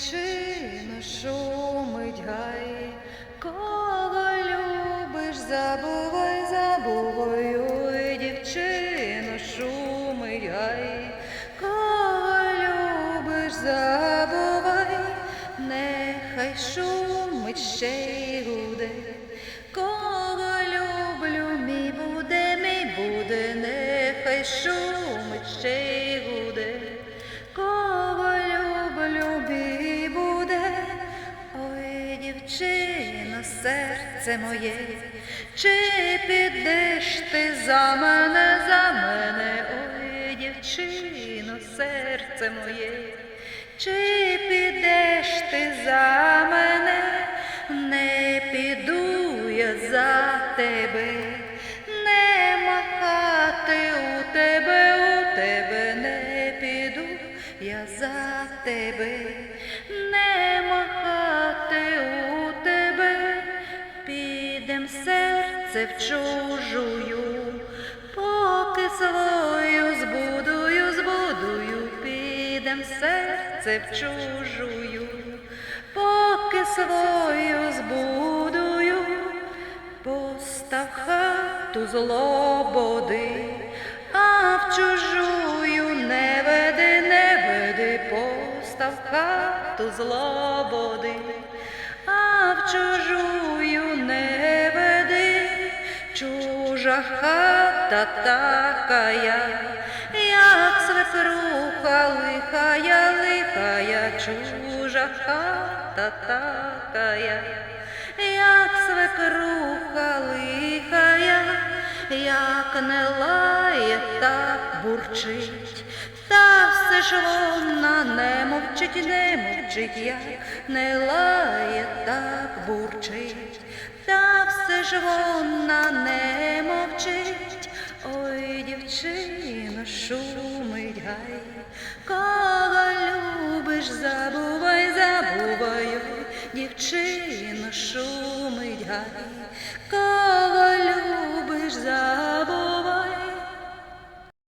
дівчино, шумить гай, кого любиш, забувай, забувай, ой, шумить гай, кого любиш, забувай, нехай шумить ще й гуде, кого люблю, мій буде, мій буде, нехай шумить ще й дівчино, серце моє, чи підеш ти за мене, за мене, ой, дівчино, серце моє, чи підеш ти за мене, не піду я за тебе, не махати у тебе, у тебе не піду я за тебе, не махати у тебе, серце в чужую, поки свою збудую, збудую, підем серце в чужую, поки свою збудую. Постав хату злободи, а в чужую не веди, не веди, постав хату злободи, а в чужую не веди, чужа хата такая, як свекруха лихая, лихая, чужа хата такая як свекруха лихая, як не лає, так бурчить, та все ж вона не мовчить, не мовчить, як не лає, так бурчить, та все ж вона не шумить гай, кого любиш, забувай, забувай, дівчино, шумить гай,